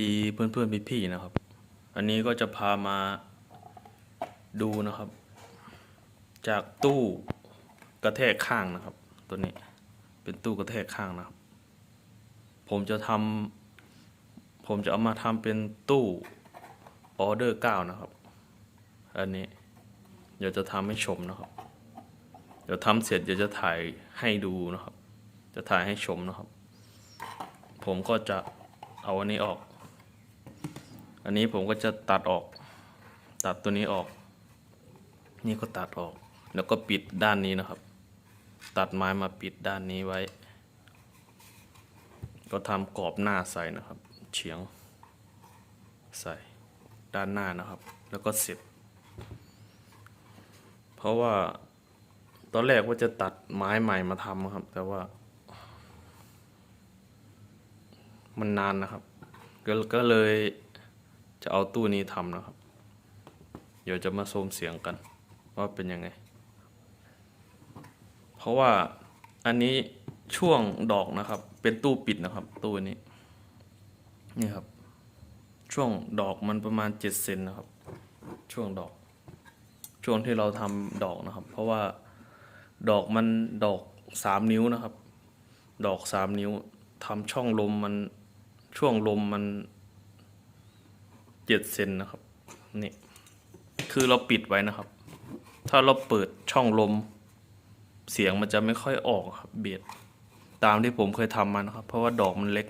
ดีเพื่อนเพื่อนพี่พี่ๆนะครับ อันนี้ก็จะพามาดูนะครับ จากตู้กระแทกข้างนะครับ ตัวนี้เป็นตู้กระแทกข้างนะครับ ผมจะทำผมจะเอามาทำเป็นตู้ออเดอร์เก้านะครับ อันนี้เดี๋ยวจะทำให้ชมนะครับ เดี๋ยวทำเสร็จเดี๋ยวจะถ่ายให้ดูนะครับ จะถ่ายให้ชมนะครับ ผมก็จะเอาอันนี้ออก อันนี้ผมก็จะตัดออก ตัดตัวนี้ออก นี่ก็ตัดออก แล้วก็ปิดด้านนี้นะครับ ตัดไม้มาปิดด้านนี้ไว้ ก็ทำกรอบหน้าใส่นะครับ เฉียง ใส่ด้านหน้านะครับ แล้วก็เสร็จ เพราะว่าตอนแรกว่าจะตัดไม้ใหม่มาทำครับ แต่ว่า มันนานนะครับ ก็ก็เลย จะเอาตู้นี้ทำนะครับ เดี๋ยวจะมาโซมเสียงกัน ว่าเป็นยังไง เพราะว่าอันนี้ช่วงดอกนะครับ เป็นตู้ปิดนะครับ ตู้นี้นี่ครับ ช่วงดอกมันประมาณเจ็ดเซนนะครับ ช่วงดอก ช่วงที่เราทำดอกนะครับ เพราะว่าดอกมันดอกสามนิ้วนะครับ ดอกสามนิ้วทำช่องลมมันช่วงลมมัน เจ็ดเซนนะครับนี่คือเราปิดไว้นะครับ ถ้าเราเปิดช่องลม เสียงมันจะไม่ค่อยออกครับเบียดตามที่ผมเคยทำมานะครับ เพราะว่าดอกมันเล็ก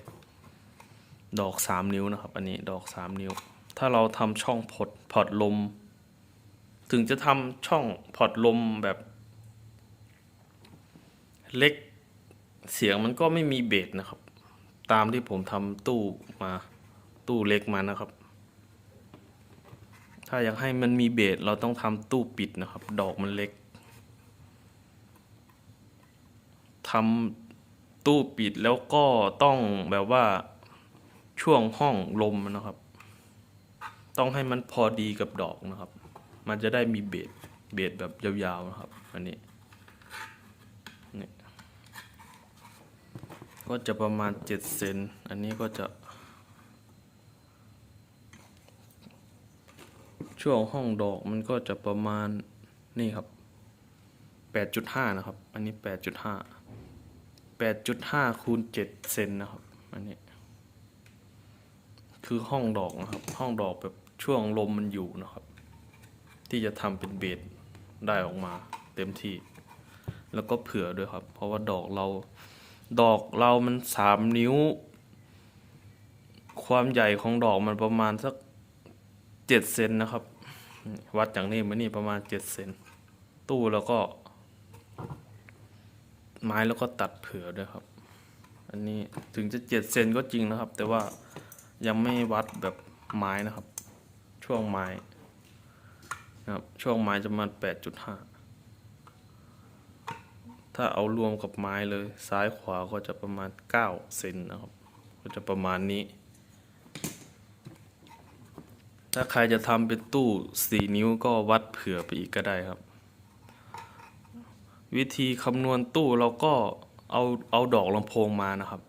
ดอกสามนิ้วนะครับ อันนี้ดอกสามนิ้ว ถ้าเราทำช่องพอดพอดลม ถึงจะทำช่องพอดลมแบบ เล็กเสียงมันก็ไม่มีเบสนะครับ ตามที่ผมทำตู้มาตู้เล็กมานะครับ ถ้าอยากให้มันมีเบสเราต้องทำตู้ปิดนะครับ ดอกมันเล็กทำตู้ปิดแล้วก็ต้องแบบว่าช่วงห้องลมนะครับ ต้องให้มันพอดีกับดอกนะครับ มันจะได้มีเบสเบสแบบยาวๆนะครับอันนี้ก็จะประมาณเจ็ดเซน อันนี้ก็จะ ช่วงห้องดอกมันก็จะประมาณนี่ครับแปดจุดห้านะครับ อันนี้แปดจุดห้าแปดจุดห้าคูณเจ็ดเซนนะครับ อันนี้ คือห้องดอกนะครับ ห้องดอกแบบช่วงลมมันอยู่นะครับ ที่จะทำเป็นเบสได้ออกมาเต็มที่ แล้วก็เผื่อด้วยครับ เพราะว่าดอกเราดอกเรามันสามนิ้ว ความใหญ่ของดอกมันประมาณสัก เจ็ดเซนนะครับ วัดจากนี้มานี่ประมาณเจ็ดเซนตู้แล้วก็ ไม้แล้วก็ตัดเผื่อด้วยครับ อันนี้ถึงจะเจ็ดเซนก็จริงนะครับ แต่ว่ายังไม่วัดแบบไม้นะครับ ช่วงไม้นะครับช่วงไม้จะประมาณแปดจุดห้าถ้าเอารวมกับไม้เลยซ้ายขวาก็จะประมาณ9เซนนะครับ ก็จะประมาณนี้ ถ้าใครจะทำเป็นตู้4นิ้วก็วัดเผื่อไปอีกก็ได้ครับ วิธีคำนวณตู้เราก็เอาเอาดอกลำโพงมานะครับ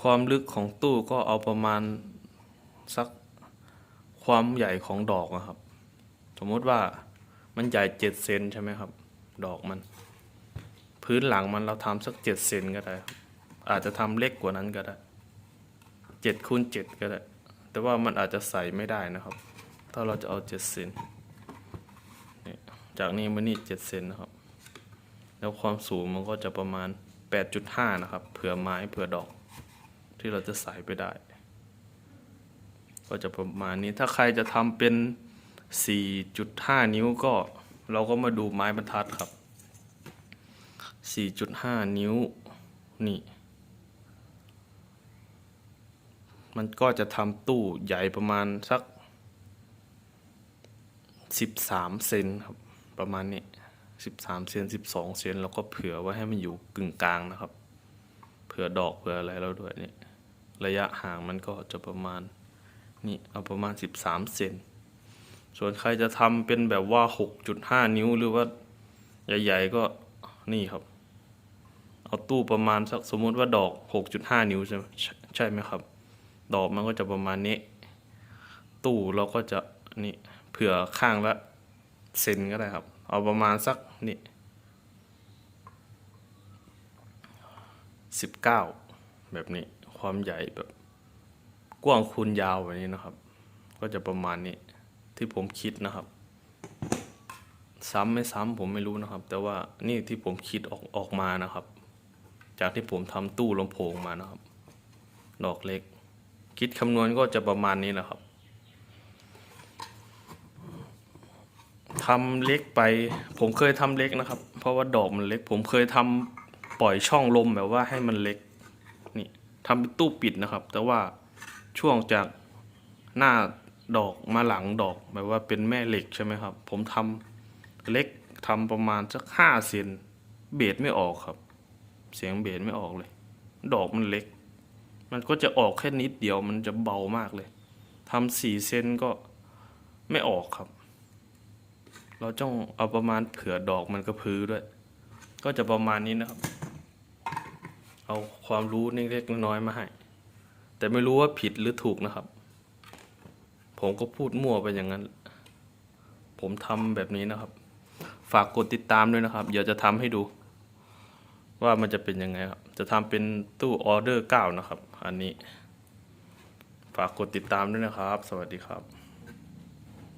ความลึกของตู้ก็เอาประมาณสักความใหญ่ของดอกนะครับ สมมติว่ามันใหญ่เจ็ดเซนใช่ไหมครับ ดอกมัน พื้นหลังมันเราทำสักเจ็ดเซนก็ได้ อาจจะทำเล็กกว่านั้นก็ได้เจ็ดคูณเจ็ดก็ได้ แต่ว่ามันอาจจะใส่ไม่ได้นะครับ ถ้าเราจะเอาเจ็ดเซนจากนี้มานี่เจ็ดเซนนะครับ แล้วความสูงมันก็จะประมาณแปดจุดห้านะครับ เผื่อไม้เผื่อดอก ที่เราจะใส่ไปได้ ก็จะประมาณนี้ถ้าใครจะทำเป็น 4.5 นิ้วก็เราก็มาดูไม้บรรทัดครับ 4.5 นิ้วนี่ มันก็จะทำตู้ใหญ่ประมาณสัก 13 เซนครับ ประมาณนี้ 13 เซน 12 เซนแล้วก็เผื่อไว้ให้มันอยู่กึ่งกลางนะครับ เผื่อดอกเผื่ออะไรแล้วด้วยนี่ระยะห่างมันก็จะประมาณนี่เอาประมาณ 13 เซน ส่วนใครจะทำเป็นแบบว่า 6.5 นิ้วหรือว่าใหญ่ๆก็นี่ครับ เอาตู้ประมาณสักสมมติว่าดอก 6.5 นิ้วใช่ไหมใช่ไหมครับ ดอกมันก็จะประมาณนี้ ตู้เราก็จะนี่เผื่อข้างละเซนก็ได้ครับ เอาประมาณสักนี่สิบเก้าแบบนี้ความใหญ่แบบกว้างคูณยาวแบบนี้นะครับ ก็จะประมาณนี้ที่ผมคิดนะครับ ซ้ำไม่ซ้ำผมไม่รู้นะครับ แต่ว่านี่ที่ผมคิดออกออกมานะครับ จากที่ผมทำตู้ลำโพงมานะครับ ดอกเล็ก คิดคำนวณก็จะประมาณนี้นะครับทำเล็กไป ผมเคยทำเล็กนะครับ เพราะว่าดอกมันเล็ก ผมเคยทำปล่อยช่องลมแบบว่าให้มันเล็ก นี่ทำเป็นตู้ปิดนะครับ แต่ว่าช่วงจากหน้าดอกมาหลังดอกแบบว่าเป็นแม่เหล็กใช่ไหมครับ ผมทำเล็กทำประมาณสักห้าเซนเบสไม่ออกครับ เสียงเบสไม่ออกเลย ดอกมันเล็ก มันก็จะออกแค่นิดเดียวมันจะเบามากเลยทำสี่เซนก็ไม่ออกครับ เราต้องเอาประมาณเผื่อดอกมันกระพือด้วย ก็จะประมาณนี้นะครับ เอาความรู้เล็กๆน้อยๆมาให้ แต่ไม่รู้ว่าผิดหรือถูกนะครับ ผมก็พูดมั่วไปอย่างนั้น ผมทำแบบนี้นะครับ ฝากกดติดตามด้วยนะครับ เดี๋ยวจะทำให้ดู ว่ามันจะเป็นยังไงครับ จะทำเป็นตู้ออเดอร์เก้านะครับ อันนี้ ฝากกดติดตามด้วยนะครับ สวัสดีครับ